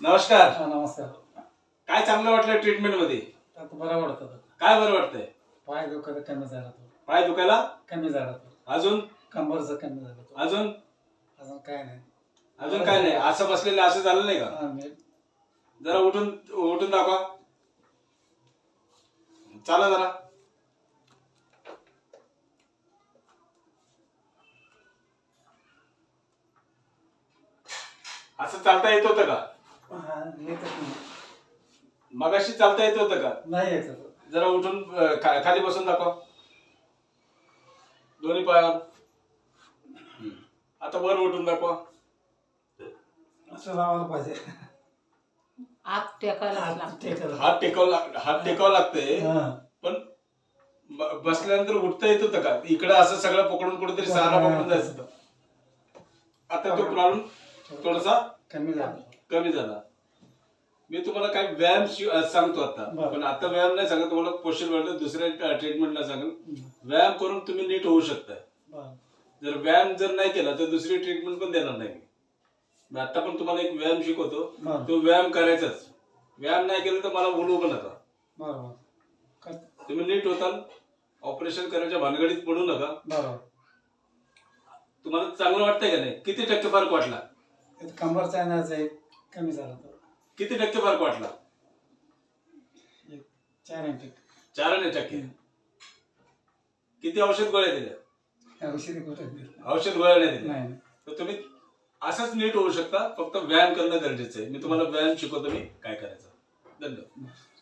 नमस्कार. हा, नमस्कार. काय चांगलं वाटलं ट्रीटमेंटमध्ये? आता बरं वाटतं आता. काय बरं वाटतंय? पाय दुखत कमी झाला तो. पाय दुखायला? कमी झाला तो. अजून? कंबरचं कमी झालं तो. अजून? अजून काय नाही. अजून काय नाही? असं बसलेलं असं झालं नाही का? हा, मी जरा उठून उठून दाखवा. चला जरा. असं चालता येत होतं का. मगाशी चालता येत होतं का नाही येत. जरा उठून अं, खा- खाली बसून दाखवा दोन्ही पायावर हम्म. आता वर उठून दाखवा असं लावायला पाहिजे आत टेकायला हात लागतं टेकत. हात टेकावं लाग- हात टेकावं लागतंय हा. पण ब- बसल्यानंतर उठता येत होतं का इकडे असं सगळं पकडून कुठेतरी सहारा पकडून जायचं होतं. आता तो प्रॉब्लेम थोडासा कमी झाला कमी झाला. मी तुम्हाला काही व्यायाम सांगतो आता. पण आता व्यायाम नाही सांगत तुम्हाला पोषण वाढलं दुसऱ्या ट्रीटमेंटला सांगेल हम्म. व्यायाम करून तुम्ही नीट होऊ शकताय. बरं. जर व्यायाम जर नाही केला तर दुसरी ट्रीटमेंट पण देणार नाही मी. आता पण तुम्हाला एक व्यायाम शिकवतो. तो व्यायाम करायचाच. व्यायाम नाही केला तर मला बोलवू पण नका. तुम्ही नीट होताल ऑपरेशन करायच्या भानगडीत पडू नका. तुम्हाला चांगलं वाटतंय का नाही? किती टक्के फरक वाटला? एक कमी झाला तो. किती टक्के फरक वाटला? चार आणि टक्के. किती औषध गोळ्या दिल्या? औषधी कुठे दिली? औषध गोळ्या नाही दिल्या. नाही. तर तुम्ही असंच नीट होऊ शकता फक्त व्यायाम करणं गरजेचं आहे. मी तुम्हाला व्यायाम शिकवतो मी काय करायचं? धन्यवाद.